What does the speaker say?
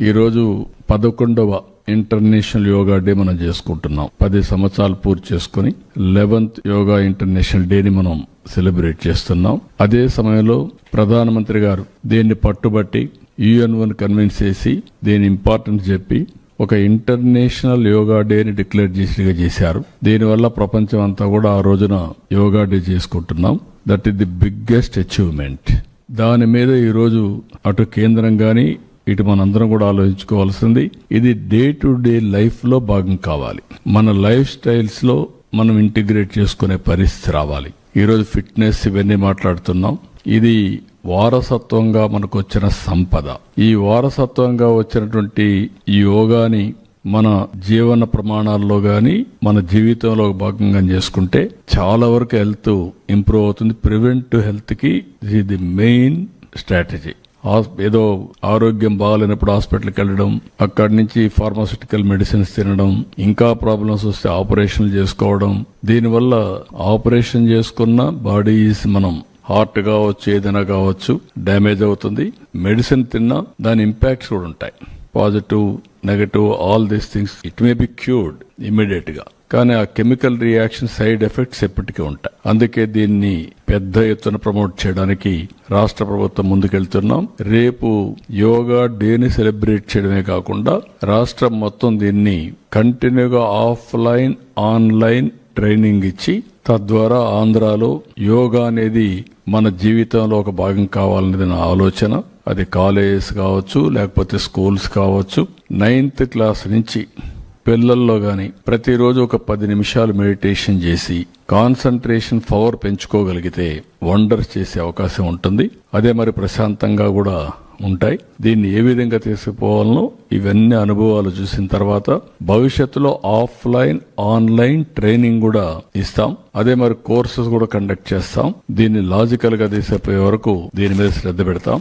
ఈరోజు పదకొండవ international yoga day మనం చేసుకుంటున్నాం. పది సంవత్సరాలు పూర్తి చేసుకుని లెవెన్త్ యోగా ఇంటర్నేషనల్ డేని మనం సెలబ్రేట్ చేస్తున్నాం. అదే సమయంలో ప్రధానమంత్రి గారు దీన్ని పట్టుబట్టి యుఎన్ కన్విన్స్ చేసి దీని ఇంపార్టెన్స్ చెప్పి ఒక ఇంటర్నేషనల్ యోగా డేని డిక్లేర్ చేసిగా చేశారు. దీనివల్ల ప్రపంచం అంతా కూడా ఆ రోజున యోగా డే చేసుకుంటున్నాం. That is the biggest achievement. దాని మీద ఈరోజు అటు కేంద్రం కానీ ఇటు మనందరం కూడా ఆలోచించుకోవాల్సింది ఇది డే టు డే లైఫ్లో భాగం కావాలి. మన లైఫ్ స్టైల్స్లో మనం ఇంటిగ్రేట్ చేసుకునే పరిస్థితి రావాలి. ఈరోజు ఫిట్నెస్ ఇవన్నీ మాట్లాడుతున్నాం. ఇది వారసత్వంగా మనకు వచ్చిన సంపద. ఈ వారసత్వంగా వచ్చినటువంటి ఈ యోగాని మన జీవన ప్రమాణాల్లో గాని మన జీవితంలో భాగంగా చేసుకుంటే చాలా వరకు హెల్త్ ఇంప్రూవ్ అవుతుంది. ప్రివెంట్ హెల్త్కి ది మెయిన్ స్ట్రాటజీ. ఏదో ఆరోగ్యం బాగాలేనప్పుడు హాస్పిటల్కి వెళ్ళడం అక్కడి నుంచి ఫార్మాసిటికల్ మెడిసిన్స్ తినడం ఇంకా ప్రాబ్లమ్స్ వస్తే ఆపరేషన్లు చేసుకోవడం. దీనివల్ల ఆపరేషన్ చేసుకున్న బాడీస్ మనం. హార్ట్ కావచ్చు ఏదైనా కావచ్చు డ్యామేజ్ అవుతుంది. మెడిసిన్ తిన్నా దాని ఇంపాక్ట్స్ కూడా ఉంటాయి. Positive negative all these things it may be cured ఇమీడియట్గా కానీ ఆ కెమికల్ రియాక్షన్ సైడ్ ఎఫెక్ట్స్ ఎప్పటికీ ఉంటాయి. అందుకే దీన్ని పెద్ద ఎత్తున ప్రమోట్ చేయడానికి రాష్ట్ర ప్రభుత్వం ముందుకెళ్తున్నాం. రేపు యోగా డేని సెలబ్రేట్ చేయడమే కాకుండా రాష్ట్రం మొత్తం దీన్ని కంటిన్యూగా ఆఫ్లైన్ ఆన్లైన్ ట్రైనింగ్ ఇచ్చి తద్వారా ఆంధ్రాలో యోగా అనేది మన జీవితంలో ఒక భాగం కావాలనేది నా ఆలోచన. అది కాలేజెస్ కావచ్చు లేకపోతే స్కూల్స్ కావచ్చు. నైన్త్ క్లాస్ నుంచి పిల్లల్లో కానీ ప్రతిరోజు ఒక పది నిమిషాలు మెడిటేషన్ చేసి కాన్సన్ట్రేషన్ పవర్ పెంచుకోగలిగితే వండర్స్ చేసే అవకాశం ఉంటుంది. అదే మరి ప్రశాంతంగా కూడా ఉంటాయి. దీన్ని ఏ విధంగా తీసుకుపోవాలనో ఇవన్నీ అనుభవాలు చూసిన తర్వాత భవిష్యత్తులో ఆఫ్లైన్ ఆన్లైన్ ట్రైనింగ్ కూడా ఇస్తాం. అదే మరి కోర్సెస్ కూడా కండక్ట్ చేస్తాం. దీన్ని లాజికల్గా తీసేపోయే వరకు దీని మీద శ్రద్ధ పెడతాం.